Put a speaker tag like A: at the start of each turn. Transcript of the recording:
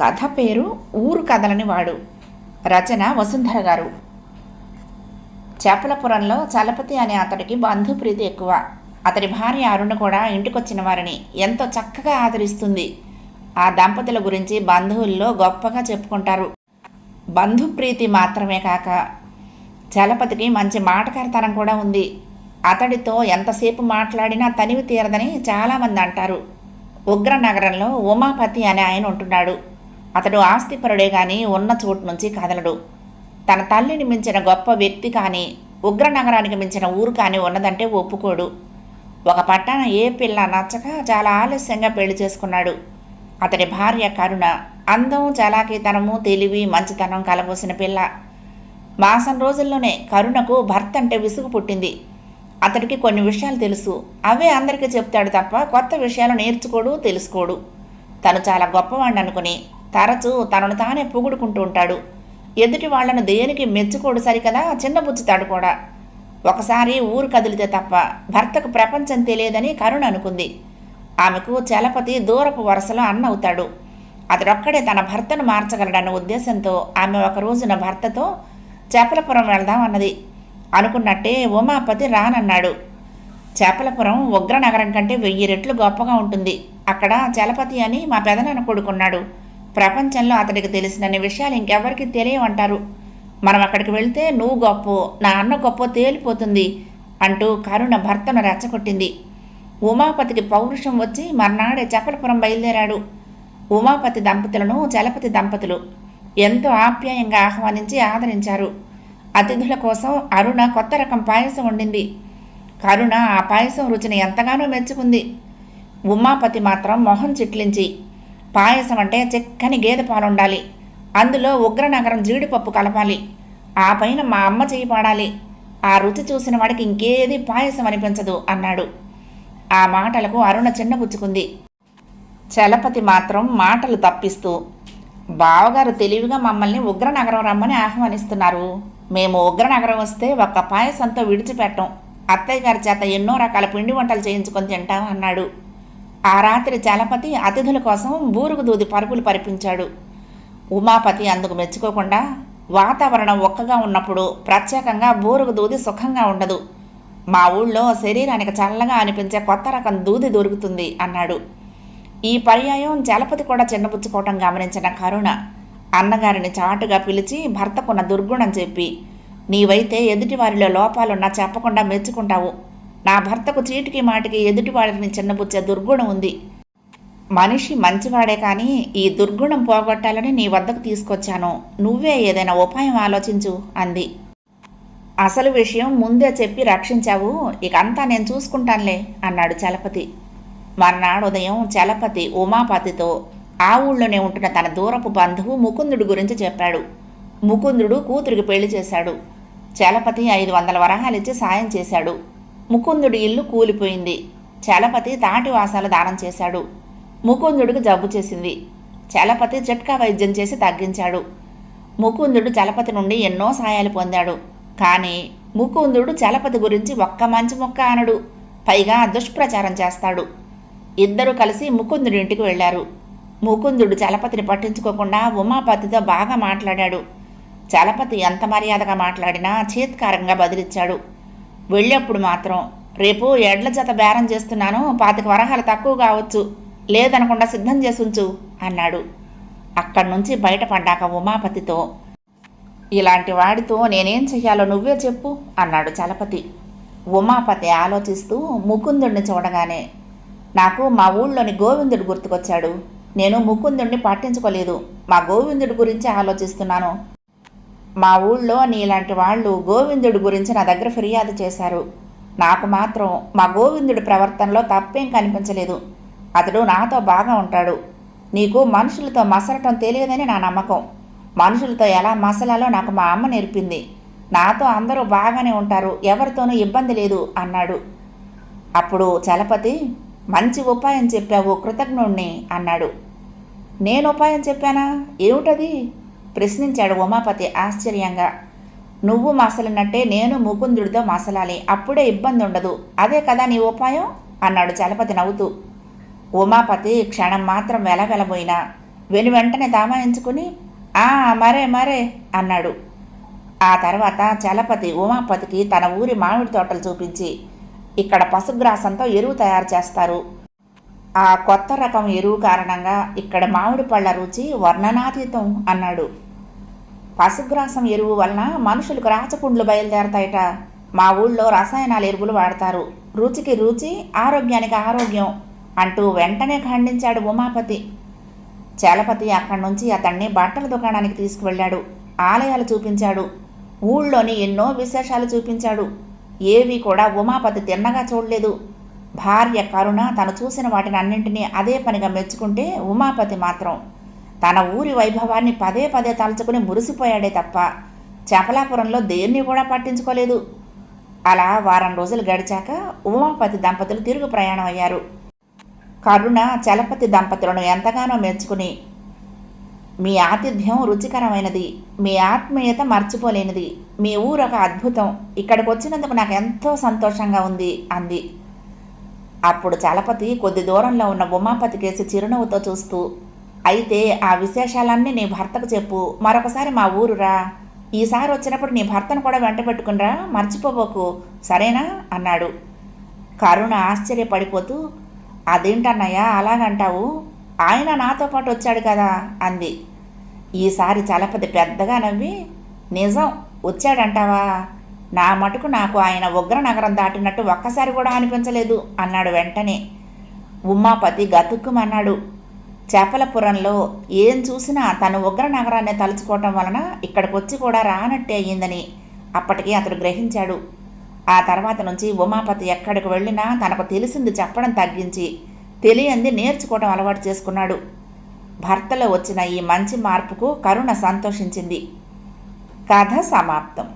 A: కథ పేరు ఊరు కథలని వాడు. రచన వసుంధర గారు. చేపలపురంలో చలపతి అనే అతడికి బంధుప్రీతి ఎక్కువ. అతడి భార్య అరుణ కూడా ఇంటికొచ్చిన వారిని ఎంతో చక్కగా ఆదరిస్తుంది. ఆ దంపతుల గురించి బంధువుల్లో గొప్పగా చెప్పుకుంటారు. బంధుప్రీతి మాత్రమే కాక చలపతికి మంచి మాటకారితనం కూడా ఉంది. అతడితో ఎంతసేపు మాట్లాడినా తనివి తీరదని చాలామంది అంటారు. ఉగ్ర నగరంలో ఉమాపతి అనే ఆయన ఉంటున్నాడు. అతడు ఆస్తిపరుడే కానీ ఉన్న చోటు నుంచి కదలడు. తన తల్లిని మించిన గొప్ప వ్యక్తి కానీ ఉగ్ర నగరానికి మించిన ఊరు కానీ ఉన్నదంటే ఒప్పుకోడు. ఒక పట్టాన ఏ పిల్ల నచ్చక చాలా ఆలస్యంగా పెళ్ళి చేసుకున్నాడు. అతడి భార్య కరుణ అందం చలాకీతనము తెలివి మంచితనం కలబోసిన పిల్ల. మాసం రోజుల్లోనే కరుణకు భర్త అంటే విసుగు పుట్టింది. అతడికి కొన్ని విషయాలు తెలుసు. అవే అందరికీ చెప్తాడు తప్ప కొత్త విషయాలు నేర్చుకోడు తెలుసుకోడు. తను చాలా గొప్పవాడిని అనుకుని తరచూ తనను తానే పొగుడుకుంటూ ఉంటాడు. ఎదుటి వాళ్ళను దేనికి మెచ్చుకోడు సరికదా? చిన్నబుచ్చుతాడు కూడా. ఒకసారి ఊరు కదిలితే తప్ప భర్తకు ప్రపంచం తెలియదని కరుణ అనుకుంది. ఆమెకు చలపతి దూరపు వరుసలో అన్న అవుతాడు. అతడొక్కడే తన భర్తను మార్చగలడన్న ఉద్దేశంతో ఆమె ఒక రోజున భర్తతో చేపలపురం వెళ్దాం అన్నది. అనుకున్నట్టే ఉమాపతి రానన్నాడు. చేపలపురం ఉగ్రనగరం కంటే వెయ్యి రెట్లు గొప్పగా ఉంటుంది. అక్కడ చలపతి అని మా పెదనాన్న కొడుకున్నాడు. ప్రపంచంలో అతడికి తెలిసినన్ని విషయాలు ఇంకెవరికి తెలియమంటారు మనం అక్కడికి వెళ్తే నువ్వు గొప్ప నా అన్న గొప్ప తేలిపోతుంది అంటూ కరుణ భర్తను రెచ్చగొట్టింది. ఉమాపతికి పౌరుషం వచ్చి మర్నాడే చపలపురం బయలుదేరాడు. ఉమాపతి దంపతులను చలపతి దంపతులు ఎంతో ఆప్యాయంగా ఆహ్వానించి ఆదరించారు. అతిథుల కోసం అరుణ కొత్త రకం పాయసం వండింది. కరుణ ఆ పాయసం రుచిని ఎంతగానో మెచ్చుకుంది. ఉమాపతి మాత్రం మొహం చిట్లించి పాయసం అంటే చిక్కని గేదె పాలు ఉండాలి అందులో ఉగ్రనగరం జీడిపప్పు కలపాలి. ఆ పైన మా అమ్మ చేయి పాడాలి. ఆ రుచి చూసిన వాడికి ఇంకేది పాయసం అనిపించదు అన్నాడు. ఆ మాటలకు అరుణ చిన్నపుచ్చుకుంది చలపతి మాత్రం మాటలు తప్పిస్తూ బావగారు తెలివిగా మమ్మల్ని ఉగ్రనగరం రమ్మని ఆహ్వానిస్తున్నారు. మేము ఉగ్రనగరం వస్తే ఒక్క పాయసంతో విడిచిపెట్టం. అత్తయ్య గారి చేత ఎన్నో రకాల పిండి వంటలు చేయించుకొని తింటాం అన్నాడు. ఆ రాత్రి చలపతి అతిథుల కోసం బూరుగు దూది పరుపులు పరిపించాడు. ఉమాపతి అందుకు మెచ్చుకోకుండా వాతావరణం ఒక్కగా ఉన్నప్పుడు ప్రత్యేకంగా బూరుగు దూది సుఖంగా ఉండదు. మా ఊళ్ళో శరీరానికి చల్లగా అనిపించే కొత్త రకం దూది దొరుకుతుంది అన్నాడు. ఈ పర్యాయం చలపతి కూడా చిన్నపుచ్చుకోవటం గమనించిన కరుణ. అన్నగారిని చాటుగా పిలిచి భర్తకున్న దుర్గుణం చెప్పి నీవైతే ఎదుటివారిలో లోపాలున్నా చెప్పకుండా మెచ్చుకుంటావు. నా భర్తకు చీటికి మాటికి ఎదుటివాడిని చిన్నపుచ్చే దుర్గుణం ఉంది. మనిషి మంచివాడే కానీ ఈ దుర్గుణం పోగొట్టాలని నీ వద్దకు తీసుకొచ్చాను. నువ్వే ఏదైనా ఉపాయం ఆలోచించు అంది. అసలు విషయం ముందే చెప్పి రక్షించావు ఇక అంతా నేను చూసుకుంటానులే అన్నాడు చలపతి. మర్నాడు ఉదయం చలపతి ఉమాపతితో ఆ ఊళ్ళోనే ఉంటున్న తన దూరపు బంధువు ముకుందుడు గురించి చెప్పాడు. ముకుందుడు కూతురికి పెళ్ళి చేశాడు. చలపతి ఐదు వందల వరహాలిచ్చి సాయం చేశాడు. ముకుందుడి ఇల్లు కూలిపోయింది. చలపతి తాటి వాసాలు దానం చేశాడు. ముకుందుడికి జబ్బు చేసింది. చలపతి జట్కా వైద్యం చేసి తగ్గించాడు. ముకుందుడు చలపతి నుండి ఎన్నో సాయాలు పొందాడు. కానీ ముకుందుడు చలపతి గురించి ఒక్క మంచి మొక్క అనడు. పైగా దుష్ప్రచారం చేస్తాడు. ఇద్దరు కలిసి ముకుందుడి ఇంటికి వెళ్ళారు. ముకుందుడు చలపతిని పట్టించుకోకుండా ఉమాపతితో బాగా మాట్లాడాడు. చలపతి ఎంత మర్యాదగా మాట్లాడినా చీత్కారంగా బదిలిచ్చాడు. వెళ్ళేప్పుడు మాత్రం రేపు ఎడ్ల జత బేరం చేస్తున్నాను పాతిక వరహాలు తక్కువ కావచ్చు లేదనకుండా సిద్ధం చేసుంచు అన్నాడు. అక్కడి నుంచి బయటపడ్డాక ఉమాపతితో ఇలాంటి వాడితో నేనేం చెయ్యాలో నువ్వే చెప్పు అన్నాడు చలపతి. ఉమాపతి ఆలోచిస్తూ ముకుందుణ్ణి చూడగానే నాకు మా ఊళ్ళోని గోవిందుడు గుర్తుకొచ్చాడు. నేను ముకుందుణ్ణి పట్టించుకోలేదు. మా గోవిందుడి గురించి ఆలోచిస్తున్నాను. మా ఊళ్ళో నీలాంటి వాళ్ళు గోవిందుడి గురించి నా దగ్గర ఫిర్యాదు చేశారు. నాకు మాత్రం మా గోవిందుడి ప్రవర్తనలో తప్పేం కనిపించలేదు. అతడు నాతో బాగా ఉంటాడు. నీకు మనుషులతో మసలటం తెలియదని నా నమ్మకం. మనుషులతో ఎలా మసలాలో నాకు మా అమ్మ నేర్పింది. నాతో అందరూ బాగానే ఉంటారు. ఎవరితోనూ ఇబ్బంది లేదు అన్నాడు. అప్పుడు చలపతి మంచి ఉపాయం చెప్పావు కృతజ్ఞుణ్ణి అన్నాడు. నేను ఉపాయం చెప్పానా? ఏమిటది? ప్రశ్నించాడు ఉమాపతి ఆశ్చర్యంగా. నువ్వు మసలినట్టే నేను ముకుందుడితో మసలాలి. అప్పుడే ఇబ్బంది ఉండదు అదే కదా నీ ఉపాయం? అన్నాడు చలపతి నవ్వుతూ. ఉమాపతి క్షణం మాత్రం వెలవెలబోయినా. వెను వెంటనే తామాయించుకుని ఆ మరే మరే అన్నాడు. ఆ తర్వాత చలపతి ఉమాపతికి తన ఊరి మామిడి తోటలు చూపించి ఇక్కడ పశుగ్రాసంతో ఎరువు తయారు చేస్తారు. ఆ కొత్త రకం ఎరువు కారణంగా ఇక్కడ మామిడి పళ్ళ రుచి వర్ణనాతీతం అన్నాడు. పశుగ్రాసం ఎరువు వలన మనుషులకు రాచకుండ్లు బయలుదేరతాయట. మా ఊళ్ళో రసాయనాల ఎరువులు వాడతారు. రుచికి రుచి ఆరోగ్యానికి ఆరోగ్యం అంటూ వెంటనే ఖండించాడు ఉమాపతి. చలపతి అక్కడి నుంచి అతన్ని బట్టల దుకాణానికి తీసుకువెళ్ళాడు. ఆలయాలు చూపించాడు. ఊళ్ళోని ఎన్నో విశేషాలు చూపించాడు. ఏవి కూడా ఉమాపతి తిన్నగా చూడలేదు. భార్య కరుణ తను చూసిన వాటిని అన్నింటినీ అదే పనిగా మెచ్చుకుంటే ఉమాపతి మాత్రం తన ఊరి వైభవాన్ని పదే పదే తలుచుకుని మురిసిపోయాడే తప్ప చపలాపురంలో దేన్ని కూడా పట్టించుకోలేదు. అలా వారం రోజులు గడిచాక ఉమాపతి దంపతులు తిరుగు ప్రయాణం అయ్యారు. కరుణ చలపతి దంపతులను ఎంతగానో మెచ్చుకుని మీ ఆతిథ్యం రుచికరమైనది మీ ఆత్మీయత మర్చిపోలేనిది మీ ఊరు ఒక అద్భుతం ఇక్కడికి వచ్చినందుకు నాకు ఎంతో సంతోషంగా ఉంది అంది. అప్పుడు చలపతి కొద్ది దూరంలో ఉన్న ఉమాపతి కేసి చిరునవ్వుతో చూస్తూ అయితే ఆ విశేషాలన్నీ నీ భర్తకు చెప్పు. మరొకసారి మా ఊరురా. ఈసారి వచ్చినప్పుడు నీ భర్తను కూడా వెంట పెట్టుకునిరా. మర్చిపోబోకు సరేనా? అన్నాడు. కరుణ ఆశ్చర్యపడిపోతూ అదేంటన్నయ్యా? అలాగంటావు? ఆయన నాతో పాటు వచ్చాడు కదా? అంది. ఈసారి చలపతి పెద్దగా నవ్వి నిజం. వచ్చాడంటావా? నా మటుకు నాకు ఆయన ఉగ్ర నగరం దాటినట్టు ఒక్కసారి కూడా అనిపించలేదు అన్నాడు వెంటనే. ఉమాపతి గతుక్కుమన్నాడు. చేపలపురంలో ఏం చూసినా తను ఉగ్ర నగరాన్ని తలుచుకోవటం వలన ఇక్కడికి వచ్చి కూడా రానట్టే అయ్యిందని అప్పటికి అతడు గ్రహించాడు. ఆ తర్వాత నుంచి ఉమాపతి ఎక్కడికి వెళ్ళినా తనకు తెలిసింది చెప్పడం తగ్గించి తెలియంది నేర్చుకోవడం అలవాటు చేసుకున్నాడు. భర్తలో వచ్చిన ఈ మంచి మార్పుకు కరుణ సంతోషించింది. కథ సమాప్తం.